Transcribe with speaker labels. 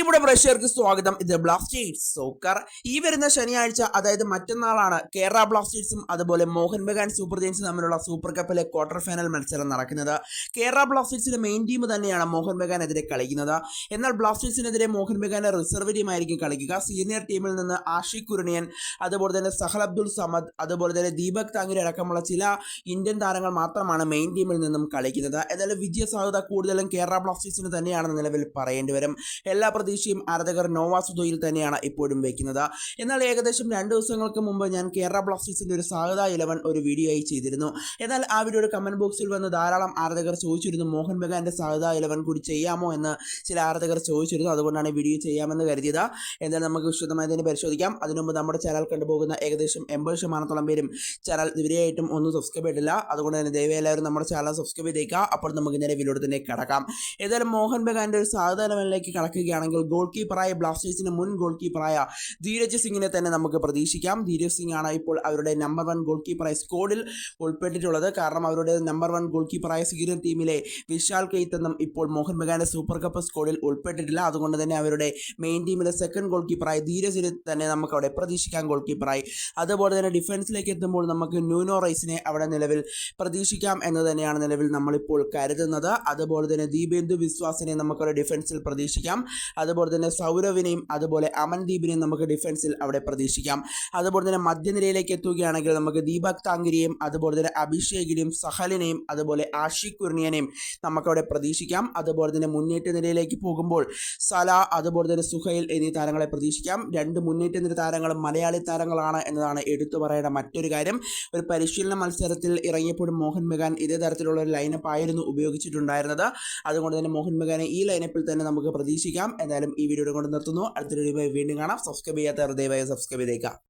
Speaker 1: പ്രിയപ്പെട്ട പ്രേക്ഷകർക്ക് സ്വാഗതം. ഇത് ബ്ലാസ്റ്റേഴ്സ് സോക്കർ ഈ വരുന്ന ശനിയാഴ്ച അതായത് മറ്റന്നാളാണ് കേരള ബ്ലാസ്റ്റേഴ്സും അതുപോലെ മോഹൻ ബഗാൻ സൂപ്പർ ജയൻസും തമ്മിലുള്ള സൂപ്പർ കപ്പിലെ ക്വാർട്ടർ ഫൈനൽ മത്സരം നടക്കുന്നത്. കേരള ബ്ലാസ്റ്റേഴ്സിന്റെ മെയിൻ ടീം തന്നെയാണ് മോഹൻ ബഗാനെതിരെ കളിക്കുന്നത്. എന്നാൽ ബ്ലാസ്റ്റേഴ്സിനെതിരെ മോഹൻ ബഗാന്റെ റിസർവ് ടീമായിരിക്കും കളിക്കുക. സീനിയർ ടീമിൽ നിന്ന് ആഷിഖ് കുരുണിയൻ അതുപോലെ തന്നെ സഹൽ അബ്ദുൾ സമദ് അതുപോലെ തന്നെ ദീപക് താങ്കുരി അടക്കമുള്ള ചില ഇന്ത്യൻ താരങ്ങൾ മാത്രമാണ് മെയിൻ ടീമിൽ നിന്നും കളിക്കുന്നത്. എന്നാലും വിജയസാധ്യത കൂടുതലും കേരള ബ്ലാസ്റ്റേഴ്സിന് തന്നെയാണ് നിലവിൽ പറയേണ്ടി വരും. എല്ലാ പ്രതീക്ഷയും ആരാധകർ നോവാസുദോയിൽ തന്നെയാണ് ഇപ്പോഴും വെക്കുന്നത്. എന്നാൽ ഏകദേശം രണ്ട് ദിവസങ്ങൾക്ക് മുമ്പ് ഞാൻ കേരള ബ്ലാസ്റ്റേഴ്സിന്റെ ഒരു സാധ്യത ഇലവൻ ഒരു വീഡിയോ ആയി ചെയ്തിരുന്നു. എന്നാൽ ആ വീഡിയോയുടെ കമന്റ് ബോക്സിൽ വന്ന് ധാരാളം ആരാധകർ ചോദിച്ചിരുന്നു മോഹൻ ബഗാന്റെ സാധ്യത ഇലവൻ കൂടി ചെയ്യാമോ? എന്ന് ചില ആരാധകർ ചോദിച്ചിരുന്നു. അതുകൊണ്ടാണ് വീഡിയോ ചെയ്യാമെന്ന് കരുതിയത്. എന്നാൽ നമുക്ക് വിശദമായി തന്നെ പരിശോധിക്കാം. അതിനുമുമ്പ് നമ്മുടെ ചാനൽ കണ്ടുപോകുന്ന ഏകദേശം എൺപത് ശതമാനത്തോളം പേരും ചാനൽ ഇതുവരെയായിട്ടും ഒന്നും സബ്സ്ക്രൈബ് ചെയ്തിട്ടില്ല. അതുകൊണ്ട് തന്നെ ദയവായി എല്ലാവരും നമ്മുടെ ചാനൽ സബ്സ്ക്രൈബ് ചെയ്തേക്കുക. അപ്പോൾ നമുക്ക് നേരെ വീഡിയോ തന്നെ കിടക്കാം. ഏതായാലും മോഹൻ ബഗാന്റെ ഒരു സാധ്യത ലെവലിലേക്ക് കടക്കുകയാണെങ്കിൽ ഗോൾ കീപ്പറായ ബ്ലാസ്റ്റേഴ്സിന്റെ മുൻ ഗോൾ കീപ്പറായ ധീരജ് സിംഗിനെ തന്നെ നമുക്ക് പ്രതീക്ഷിക്കാം. ധീരജ് സിംഗ് ആണ് ഇപ്പോൾ അവരുടെ നമ്പർ വൺ ഗോൾ കീപ്പറായ സ്കോഡിൽ ഉൾപ്പെട്ടിട്ടുള്ളത്. കാരണം അവരുടെ നമ്പർ വൺ ഗോൾ കീപ്പറായ സീനിയർ ടീമിലെ വിശാൽ കെയ്ത്തെന്നും ഇപ്പോൾ മോഹൻ ബഗാന്റെ സൂപ്പർ കപ്പ് സ്കോഡിൽ ഉൾപ്പെട്ടിട്ടില്ല. അതുകൊണ്ട് തന്നെ അവരുടെ മെയിൻ ടീമിലെ സെക്കൻഡ് ഗോൾ കീപ്പറായ ധീരജിനെ തന്നെ നമുക്ക് അവിടെ പ്രതീക്ഷിക്കാം ഗോൾ കീപ്പറായി അതുപോലെ തന്നെ ഡിഫൻസിലേക്ക് എത്തുമ്പോൾ നമുക്ക് ന്യൂനോ റൈസിനെ അവിടെ നിലവിൽ പ്രതീക്ഷിക്കാം എന്ന് തന്നെയാണ് നിലവിൽ നമ്മളിപ്പോൾ കരുതുന്നത്. അതുപോലെ തന്നെ ദീപേന്ദു വിശ്വാസിനെ നമുക്കൊരു ഡിഫൻസിൽ പ്രതീക്ഷിക്കാം. അതുപോലെ തന്നെ സൗരവിനെയും അതുപോലെ അമൻദീപിനെയും നമുക്ക് ഡിഫൻസിൽ അവിടെ പ്രതീക്ഷിക്കാം. അതുപോലെ തന്നെ മധ്യനിരയിലേക്ക് എത്തുകയാണെങ്കിൽ നമുക്ക് ദീപക് താങ്കരിയെയും അതുപോലെ തന്നെ അഭിഷേകിനെയും സഹലിനെയും അതുപോലെ ആഷിഖ് കുർണിയനെയും നമുക്കവിടെ പ്രതീക്ഷിക്കാം. അതുപോലെ തന്നെ മുന്നേറ്റ നിരയിലേക്ക് പോകുമ്പോൾ സല അതുപോലെ തന്നെ സുഹൈൽ എന്നീ താരങ്ങളെ പ്രതീക്ഷിക്കാം. രണ്ട് മുന്നേറ്റ നിര താരങ്ങളും മലയാളി താരങ്ങളാണ് എന്നതാണ് എടുത്തു പറയേണ്ട മറ്റൊരു കാര്യം. ഒരു പരിശീലന മത്സരത്തിൽ ഇറങ്ങിയപ്പോഴും മോഹൻ ബഗാൻ ഇതേ തരത്തിലുള്ള ഒരു ലൈനപ്പ് ആയിരുന്നു ഉപയോഗിച്ചിട്ടുണ്ടായിരുന്നത്. അതുകൊണ്ട് തന്നെ മോഹൻ ബഗാനെ ഈ ലൈനപ്പിൽ തന്നെ നമുക്ക് പ്രതീക്ഷിക്കാം. എന്തായാലും ഈ വീഡിയോ കൊണ്ട് നിർത്തുന്നു. അടുത്തൊരു വീഡിയോ വീണ്ടും കാണാം. സബ്സ്ക്രൈബ് ചെയ്യാത്തവർ ദയവായി സബ്സ്ക്രൈബ് ചെയ്തേക്കാം